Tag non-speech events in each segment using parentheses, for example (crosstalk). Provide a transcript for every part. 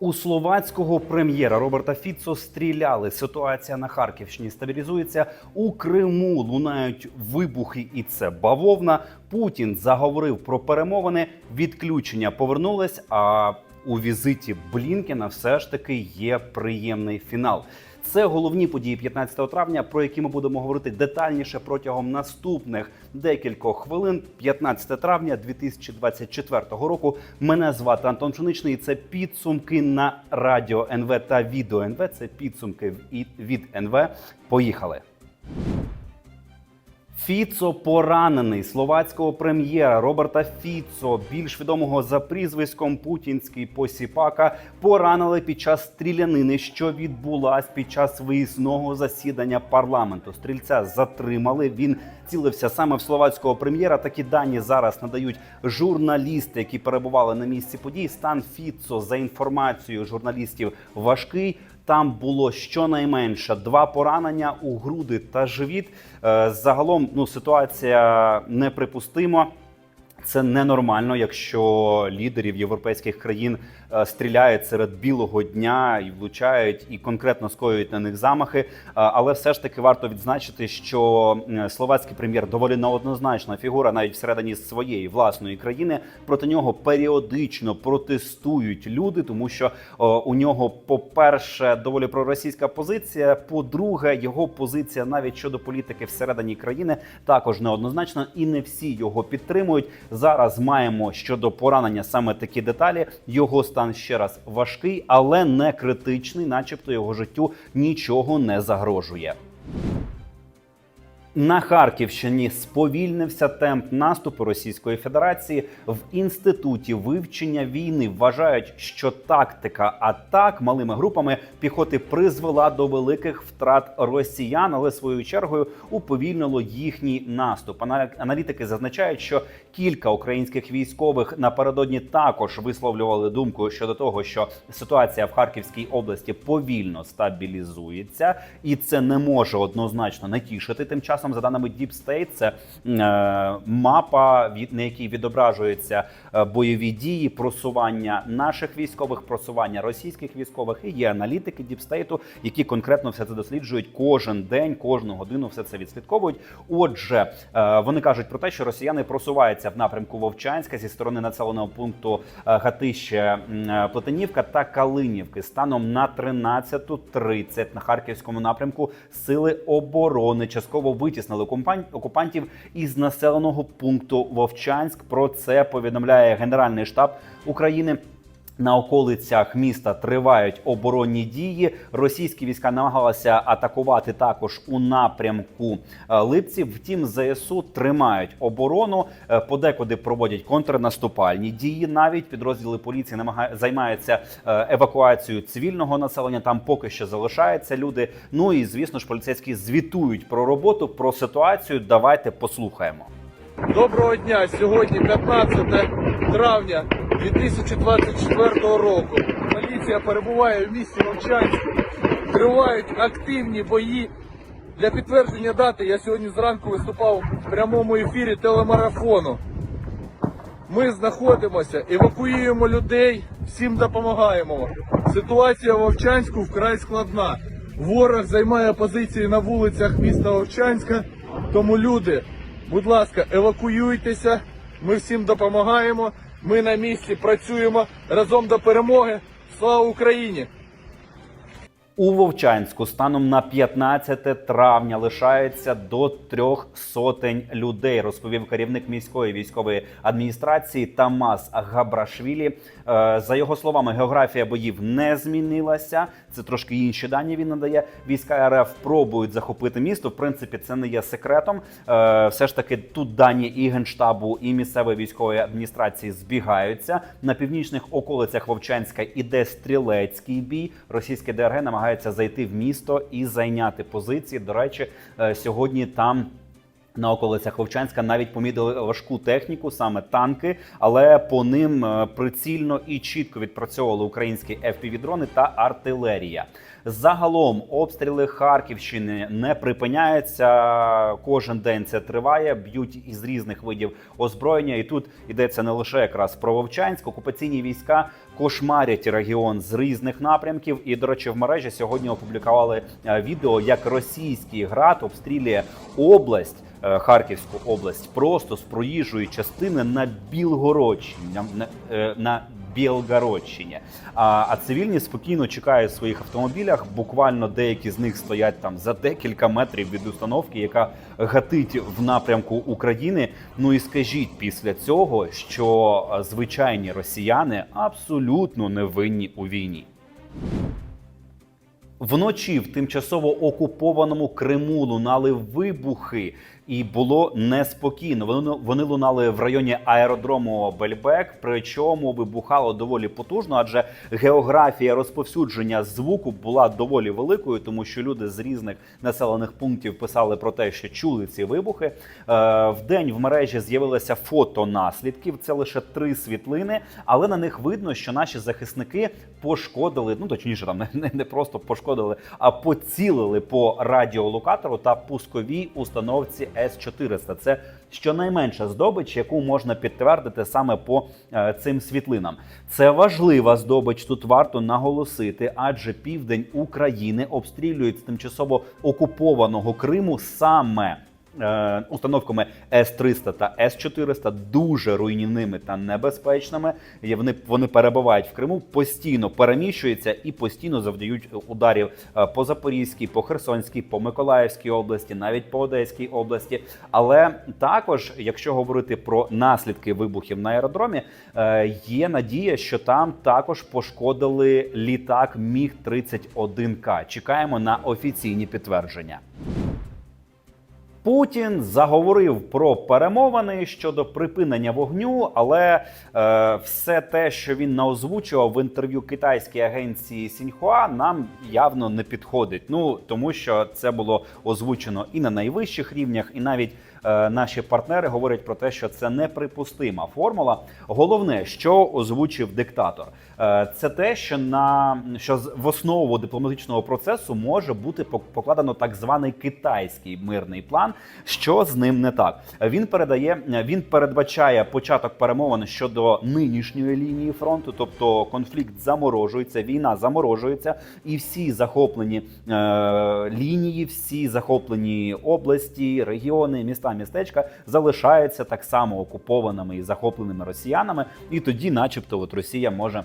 У словацького прем'єра Роберта Фіцо стріляли. Ситуація на Харківщині стабілізується. У Криму лунають вибухи, і це бавовна. Путін заговорив про перемовини. Відключення повернулись. А у візиті Блінкена все ж таки є приємний фінал. Це головні події 15 травня, про які ми будемо говорити детальніше протягом наступних декількох хвилин. 15 травня 2024 року. Мене звати Антон Пшеничний. Це підсумки на радіо НВ та відео НВ. Це підсумки від НВ. Поїхали. Фіцо поранений словацького прем'єра Роберта Фіцо, більш відомого за прізвиськом Путінський посіпака, поранили під час стрілянини, що відбулась під час виїзного засідання парламенту. Стрільця затримали. Він цілився саме в словацького прем'єра. Такі дані зараз надають журналісти, які перебували на місці подій. Стан Фіцо за інформацією журналістів важкий. Там було щонайменше два поранення у груди та живіт. Е, Загалом, ну ситуація неприпустима. Це ненормально, якщо лідерів європейських країн стріляють серед білого дня і влучають і конкретно скоюють на них замахи. Е, Але все ж таки варто відзначити, що е, словацький прем'єр доволі неоднозначна фігура навіть всередині своєї власної країни. Проти нього періодично протестують люди, тому що е, у нього, по-перше, доволі проросійська позиція. По-друге, його позиція навіть щодо політики всередині країни також неоднозначна, і не всі його підтримують. Зараз маємо щодо поранення саме такі деталі. Його стан ще раз важкий, але не критичний, начебто його життю нічого не загрожує. На Харківщині сповільнився темп наступу Російської Федерації в інституті вивчення війни. Вважають, що тактика атак малими групами піхоти призвела до великих втрат росіян, але своєю чергою уповільнило їхній наступ. Аналітики зазначають, що кілька українських військових напередодні також висловлювали думку щодо того, що ситуація в Харківській області повільно стабілізується, і це не може однозначно не тішити. Тим часом, за даними Deep State, це е, мапа, від на якій відображуються е, бойові дії, просування наших військових, просування російських військових. І є аналітики Deep State, які конкретно все це досліджують кожен день, кожну годину все це відслідковують. Отже, е, вони кажуть про те, що росіяни просуваються в напрямку Вовчанська зі сторони населеного пункту Гатище м, Плетенівка та Калинівки. Станом на 13.30 на харківському напрямку сили оборони частково витіснили окупан- окупантів із населеного пункту Вовчанськ. Про це повідомляє Генеральний штаб України. На околицях міста тривають оборонні дії. Російські війська намагалися атакувати також у напрямку е, Липців. Втім, ЗСУ тримають оборону. е, Подекуди проводять контрнаступальні дії. Навіть підрозділи поліції намага- займаються е, евакуацією цивільного населення. Там поки що залишаються люди. Ну і звісно ж, поліцейські звітують про роботу, про ситуацію. Давайте послухаємо. Доброго дня! Сьогодні 15 травня 2024 року. Поліція перебуває в місті Вовчанську. Тривають активні бої. Для підтвердження дати я сьогодні зранку виступав в прямому ефірі телемарафону. Ми знаходимося, евакуюємо людей, всім допомагаємо. Ситуація в Вовчанську вкрай складна. Ворог займає позиції на вулицях міста Вовчанська. Тому люди, будь ласка, евакуюйтеся. Ми всім допомагаємо. Ми на місці працюємо разом до перемоги. Слава Україні! У Вовчанську станом на 15 травня лишається до трьох сотень людей, розповів керівник міської військової адміністрації Тамас Габрашвілі. Е, За його словами, географія боїв не змінилася. Це трошки інші дані. Він надає. Війська РФ пробують захопити місто. В принципі, це не є секретом. Е, Все ж таки, тут дані і генштабу, і місцевої військової адміністрації збігаються. На північних околицях Вовчанська іде стрілецький бій. Російське ДРГ намагається зайти в місто і зайняти позиції. До речі, е, сьогодні там. На околицях Вовчанська навіть помітили важку техніку, саме танки, але по ним е, прицільно і чітко відпрацьовували українські FPV-дрони та артилерія. Загалом обстріли Харківщини не припиняються. Кожен день це триває. Б'ють із різних видів озброєння. І тут йдеться не лише якраз про Вовчанськ. Окупаційні війська кошмарять регіон з різних напрямків. І, до речі, в мережі сьогодні опублікували е, відео, як російський град обстрілює область. Е, Харківську область просто з проїжджої частини на Білгородщині на, е, на Білгородщині. А, а цивільні спокійно чекають в своїх автомобілях. Буквально деякі з них стоять там за декілька метрів від установки, яка гатить в напрямку України. Ну і скажіть після цього, що е, звичайні росіяни абсолютно не винні у війні. Вночі в тимчасово окупованому Криму лунали вибухи, і було неспокійно. Вони, вони лунали в районі аеродрому Бельбек. Причому вибухало доволі потужно, адже географія розповсюдження звуку була доволі великою, тому що люди з різних населених пунктів писали про те, що чули ці вибухи. Е, в день в мережі з'явилося фото наслідків. Це лише три світлини, але на них видно, що наші захисники пошкодили. Ну точніше, там (laughs) не, не, не просто пошкодили, а поцілили по радіолокатору та пусковій установці С-400. Це щонайменша здобич, яку можна підтвердити саме по е, цим світлинам. Це важлива здобич. Тут варто наголосити, адже південь України обстрілюють тимчасово окупованого Криму саме. Е, Установками С-300 та С-400 дуже руйнівними та небезпечними. Вони, вони перебувають в Криму, постійно переміщуються і постійно завдають ударів е, по Запорізькій, по Херсонській, по Миколаївській області, навіть по Одеській області. Але також, якщо говорити про наслідки вибухів на аеродромі, е, є надія, що там також пошкодили літак Міг 31 К. Чекаємо на офіційні підтвердження. Путін заговорив про перемовини щодо припинення вогню, але е, все те, що він наозвучував в інтерв'ю китайській агенції Сіньхуа, нам явно не підходить. Ну тому що це було озвучено і на найвищих рівнях, і навіть наші партнери говорять про те, що це неприпустима формула. Головне, що озвучив диктатор, е, це те, що на що в основу дипломатичного процесу може бути пок- покладено так званий китайський мирний план. Що з ним не так? Він передає, він передбачає початок перемовин щодо нинішньої лінії фронту, тобто конфлікт заморожується, війна заморожується, і всі захоплені е, лінії, всі захоплені області, регіони, міста, містечка залишаються так само окупованими і захопленими росіянами. І тоді, начебто, от Росія може.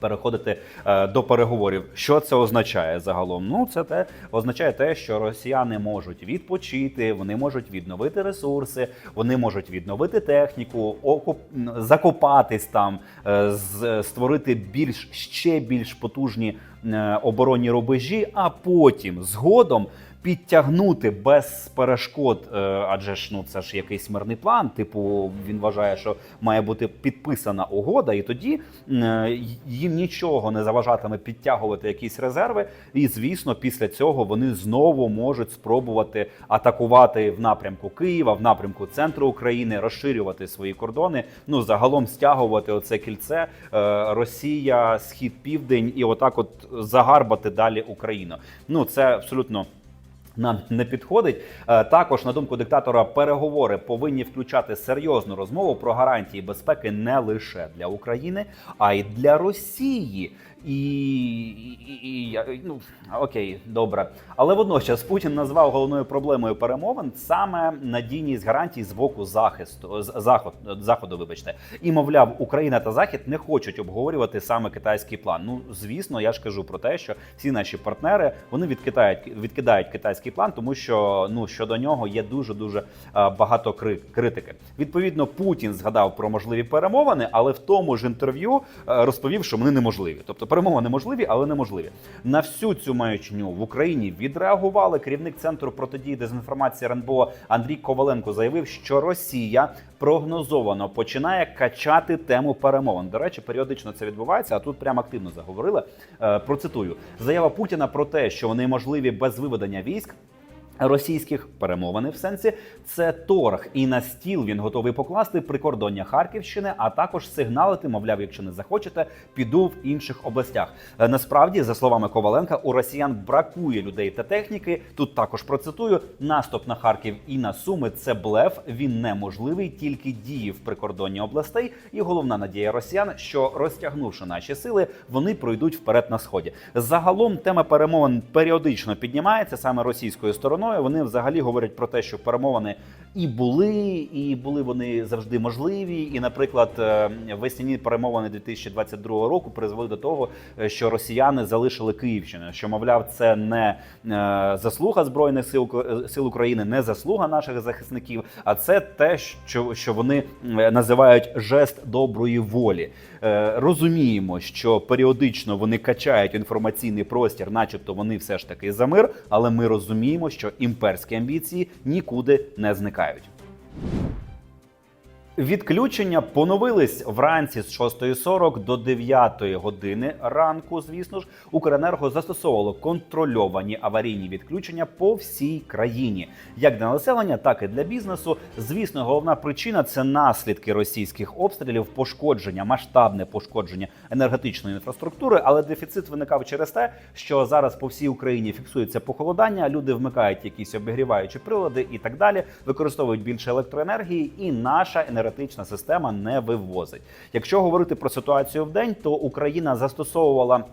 Переходити е, до переговорів. Що це означає загалом? Ну, це те означає те, що росіяни можуть відпочити, вони можуть відновити ресурси, вони можуть відновити техніку, окуп... закопатись там, е, з... створити більш ще більш потужні е, оборонні рубежі, а потім згодом. Підтягнути без перешкод, е, адже ж ну це ж якийсь мирний план. Типу, він вважає, що має бути підписана угода, і тоді е, їм нічого не заважатиме підтягувати якісь резерви. І звісно, після цього вони знову можуть спробувати атакувати в напрямку Києва, в напрямку центру України, розширювати свої кордони. Ну загалом стягувати оце кільце е, Росія, Схід, Південь, і отак, от загарбати далі Україну. Ну це абсолютно. Нам не підходить. Е, Також, на думку диктатора, переговори повинні включати серйозну розмову про гарантії безпеки не лише для України, а й для Росії. І, і, і ну окей, добре. Але водночас Путін назвав головною проблемою перемовин саме надійність гарантій з боку захисту заход, заходу. Вибачте, і мовляв, Україна та Захід не хочуть обговорювати саме китайський план. Ну звісно, я ж кажу про те, що всі наші партнери вони відкидають відкидають китайський план, тому що ну щодо нього є дуже дуже багато кри- критики. Відповідно, Путін згадав про можливі перемовини, але в тому ж інтерв'ю е, розповів, що вони неможливі. Тобто перемовини можливі, але неможливі. На всю цю маячню в Україні відреагували. Керівник центру протидії дезінформації РНБО Андрій Коваленко заявив, що Росія прогнозовано починає качати тему перемовин. До речі, періодично це відбувається. А тут прямо активно заговорили. Е, Процитую заява Путіна про те, що вони можливі без виведення військ. Російських перемовини в сенсі це торг, і на стіл він готовий покласти прикордоння Харківщини, а також сигналити, мовляв, якщо не захочете, піду в інших областях. Е, Насправді, за словами Коваленка, у росіян бракує людей та техніки. Тут також процитую: наступ на Харків і на Суми це блеф. Він неможливий, тільки дії в прикордонні областей. І головна надія росіян, що розтягнувши наші сили, вони пройдуть вперед на сході. Загалом тема перемовин періодично піднімається саме російською стороною. Вони взагалі говорять про те, що перемовини і були, і були вони завжди можливі. І, наприклад, е, весняні перемовини 2022 року призвели до того, е, що росіяни залишили Київщину. Що мовляв, це не е, заслуга збройних сил сил України, не заслуга наших захисників, а це те, що, що вони називають жест доброї волі. Розуміємо, що періодично вони качають інформаційний простір, начебто вони все ж таки за мир, але ми розуміємо, що імперські амбіції нікуди не зникають. Caio. Відключення поновились вранці з 6.40 до 9 години ранку. Звісно ж, Укренерго застосовувало контрольовані аварійні відключення по всій країні, як для населення, так і для бізнесу. Звісно, головна причина це наслідки російських обстрілів, пошкодження, масштабне пошкодження енергетичної інфраструктури. Але дефіцит виникав через те, що зараз по всій Україні фіксується похолодання. Люди вмикають якісь обігріваючі прилади і так далі, використовують більше електроенергії, і наша енергетична система не вивозить. Якщо говорити про ситуацію в день, то Україна застосовувала.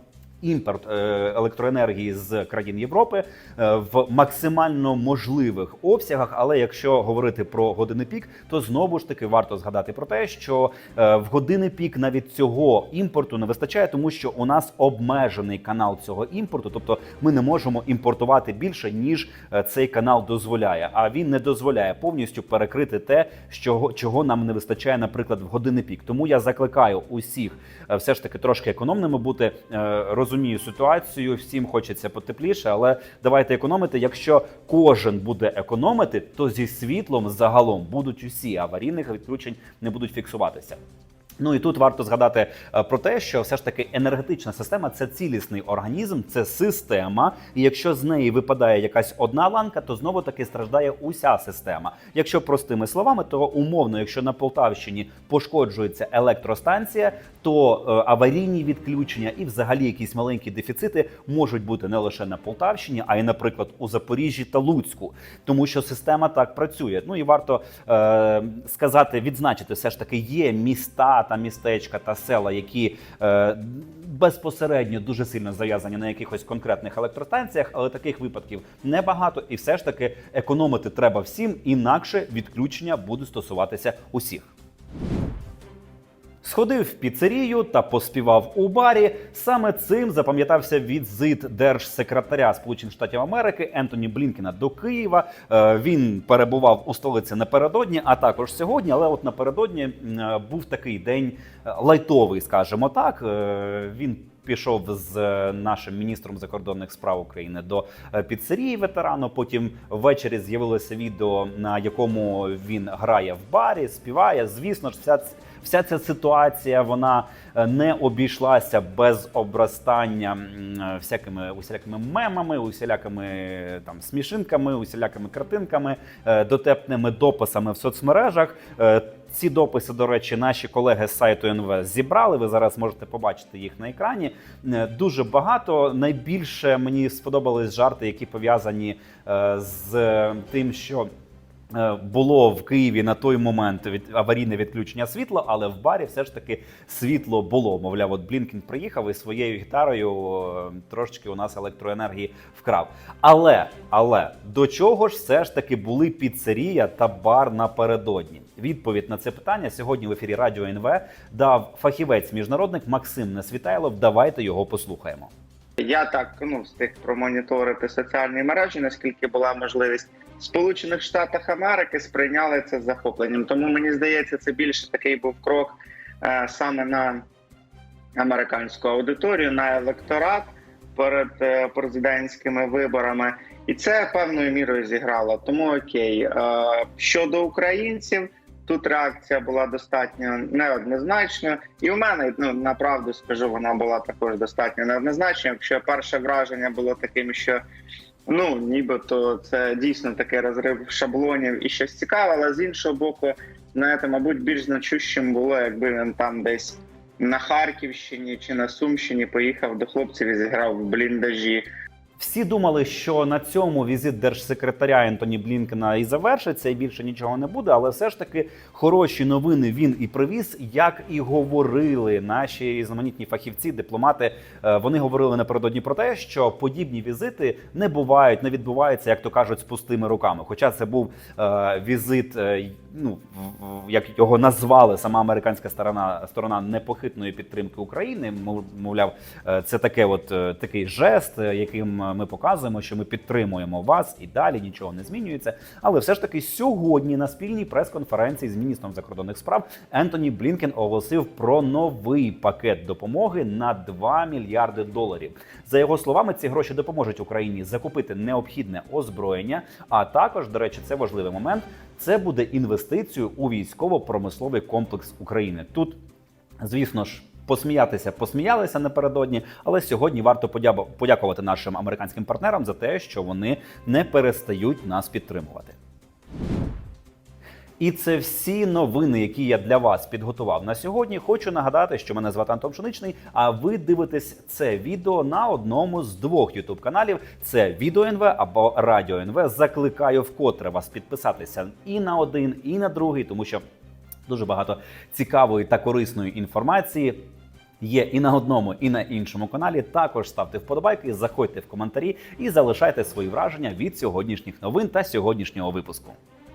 Імпорт е, електроенергії з країн Європи е, в максимально можливих обсягах. Але якщо говорити про години пік, то знову ж таки варто згадати про те, що е, в години пік навіть цього імпорту не вистачає, тому що у нас обмежений канал цього імпорту, тобто ми не можемо імпортувати більше ніж цей канал дозволяє. А він не дозволяє повністю перекрити те, що чого нам не вистачає, наприклад, в години пік. Тому я закликаю усіх все ж таки трошки економними бути. Е, Розумію ситуацію, всім хочеться потепліше, але давайте економити. Якщо кожен буде економити, то зі світлом загалом будуть усі аварійних відключень не будуть фіксуватися. Ну і тут варто згадати е, про те, що все ж таки енергетична система це цілісний організм, це система. І якщо з неї випадає якась одна ланка, то знову таки страждає уся система. Якщо простими словами, то умовно, якщо на Полтавщині пошкоджується електростанція, то е, аварійні відключення і взагалі якісь маленькі дефіцити можуть бути не лише на Полтавщині, а й, наприклад, у Запоріжжі та Луцьку, тому що система так працює. Ну і варто е, сказати, відзначити, все ж таки є міста та містечка та села, які е, безпосередньо дуже сильно зав'язані на якихось конкретних електростанціях, але таких випадків небагато, і все ж таки економити треба всім, інакше відключення буде стосуватися усіх. Сходив в піцерію та поспівав у барі. Саме цим запам'ятався візит держсекретаря Сполучених Штатів Америки Ентоні Блінкена до Києва. Е, Він перебував у столиці напередодні, а також сьогодні. Але от напередодні е, був такий день е, лайтовий, скажімо так. Він пішов з нашим міністром закордонних справ України до піцерії ветерану. Потім ввечері з'явилося відео, на якому він грає в барі, співає. Звісно ж, вся вся ця ситуація вона е, не обійшлася без обростання е, всякими усілякими мемами, усілякими е, там смішинками, усілякими картинками, дотепними дописами в соцмережах. Ці дописи, до речі, наші колеги з сайту НВ зібрали. Ви зараз можете побачити їх на екрані. Дуже багато. Найбільше мені сподобались жарти, які пов'язані з тим, що. Е, Було в Києві на той момент від аварійне відключення світла, але в барі все ж таки світло було. Мовляв, от Блінкін приїхав і своєю гітарою трошечки у нас електроенергії вкрав. Але але до чого ж все ж таки були піцерія та бар напередодні? Відповідь на це питання сьогодні в ефірі Радіо НВ дав фахівець міжнародник Максим Несвітайлов. Давайте його послухаємо. Я так ну встиг промоніторити соціальні мережі, наскільки була можливість. Сполучених Штатах Америки сприйняли це з захопленням. Тому мені здається, це більше такий був крок е, саме на американську аудиторію, на електорат перед е, президентськими виборами, і це певною мірою зіграло. Тому окей, е, щодо українців. Тут реакція була достатньо неоднозначною, і у мене ну направду скажу, вона була також достатньо неоднозначною. Якщо перше враження було таким, що Ну, нібито це дійсно такий розрив шаблонів і щось цікаве, але з іншого боку, знаєте, мабуть, більш значущим було, якби він там десь на Харківщині чи на Сумщині поїхав до хлопців і зіграв в бліндажі. Всі думали, що на цьому візит держсекретаря Ентоні Блінкена і завершиться, і більше нічого не буде. Але все ж таки хороші новини він і привіз, як і говорили наші різноманітні фахівці, дипломати. Е, Вони говорили напередодні про те, що подібні візити не бувають, не відбуваються, як то кажуть, з пустими руками. Хоча це був е, візит, е, ну як його назвали сама американська сторона сторона непохитної підтримки України. Мов- Мовляв, е, це таке, от е, такий жест, яким ми показуємо, що ми підтримуємо вас і далі нічого не змінюється. Але все ж таки сьогодні на спільній прес-конференції з міністром закордонних справ Ентоні Блінкен оголосив про новий пакет допомоги на 2 мільярди доларів. За його словами, ці гроші допоможуть Україні закупити необхідне озброєння. А також, до речі, це важливий момент. Це буде інвестицією у військово-промисловий комплекс України. Тут Звісно ж, посміятися посміялися напередодні, але сьогодні варто подякувати нашим американським партнерам за те, що вони не перестають нас підтримувати. І це всі новини, які я для вас підготував на сьогодні. Хочу нагадати, що мене звати Антон Пшеничний. А ви дивитесь це відео на одному з двох ютуб каналів: це Відео НВ або Радіо НВ. Закликаю вкотре вас підписатися і на один, і на другий, тому що дуже багато цікавої та корисної інформації. Є і на одному, і на іншому каналі. Також ставте вподобайки, заходьте в коментарі і залишайте свої враження від сьогоднішніх новин та сьогоднішнього випуску.